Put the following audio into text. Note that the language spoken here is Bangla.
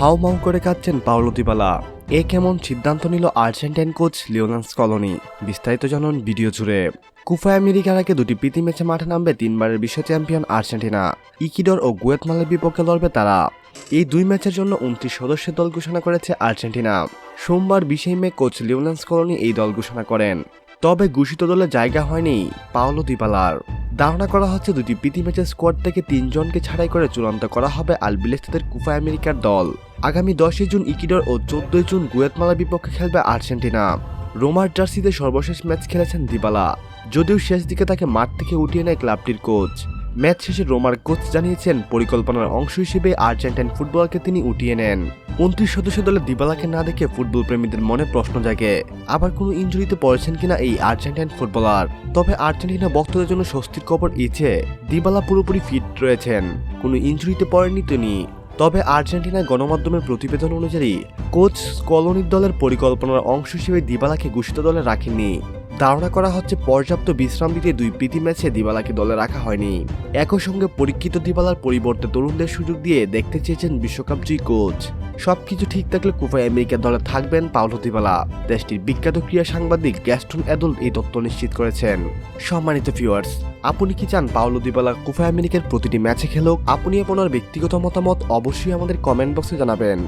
হাও মাউ করে কাঁদছেন পাওলো দিবালা। এ কেমন সিদ্ধান্ত নিল আর্জেন্টাইন কোচ লিওনাস কলোনি বিস্তারিত জানুন ভিডিও জুড়ে। কুফা আমেরিকার আগে দুটি প্রীতি ম্যাচে মাঠে নামবে তিনবারের বিশ্ব চ্যাম্পিয়ন আর্জেন্টিনা। ইকিডর ও গুয়েতমালের বিপক্ষে লড়বে তারা। এই দুই ম্যাচের জন্য উনত্রিশ সদস্যের দল ঘোষণা করেছে আর্জেন্টিনা। সোমবার বিশে মে কোচ লিওনাস কলোনি এই দল ঘোষণা করেন। তবে ঘোষিত দলে জায়গা হয়নি পাওলো দিবালার। ধারণা করা হচ্ছে দুটি প্রীতি ম্যাচের স্কোয়াড থেকে তিনজনকে ছাড়াই করে চূড়ান্ত করা হবে আলবিলেস্তাদের কুফা আমেরিকার দল। আগামী দশই জুন ইকিডর ও চোদ্দই জুন গুয়েতমালার বিপক্ষে খেলবে আর্জেন্টিনা। রোমার জার্সিতে সর্বশেষ ম্যাচ খেলেছেন দিবালা। যদিও শেষ দিকে তাকে মাঠ থেকে উঠিয়ে নেয় ক্লাবটির কোচ। ম্যাচ শেষে রোমার কোচ জানিয়েছেন, পরিকল্পনার অংশ হিসেবে আর্জেন্টাইন ফুটবলকে তিনি উঠিয়ে নেন। উনত্রিশ সদস্য দলে দিবালাকে না দেখে ফুটবল প্রেমীদের মনে প্রশ্ন জাগে। আবার কোনো ইঞ্জুরিতে পড়েছেন কিনা এই আর্জেন্টাইন ফুটবলার? তবে আর্জেন্টিনা ভক্তদের জন্য স্বস্তির খবর ইচ্ছে দিবালা পুরোপুরি ফিট রয়েছেন। কোনো ইঞ্জুরিতে পড়েননি তিনি। তবে আর্জেন্টিনার গণমাধ্যমের প্রতিবেদন অনুযায়ী, কোচ কলোনির দলের পরিকল্পনার অংশ হিসেবে দিবালাকে ঘোষিত দলে রাখেননি। ধারণা করা হচ্ছে পর্যাপ্ত বিশ্রাম দিতে দুই প্রীতি ম্যাচে দিবালাকে দলে রাখা হয়নি। একই সঙ্গে পরীক্ষিত দিবালার পরিবর্তে তরুণদের সুযোগ দিয়ে দেখতে চেয়েছেন বিশ্বকাপ জয়ী কোচ। সবকিছু ঠিক থাকলে কুফা আমেরিকা দলে থাকবেন পাউল দিবালা। দেশটির বিখ্যাত ক্রীড়া সাংবাদিক গ্যাস্টন অ্যাদল এই তথ্য নিশ্চিত করেছেন। সম্মানিত ভিউয়ার্স, আপনি কি চান পাউলো দিবালা কুফা আমেরিকার প্রতিটি ম্যাচে খেলুক? আপনি আপনার ব্যক্তিগত মতামত অবশ্যই আমাদের কমেন্ট বক্সে জানাবেন।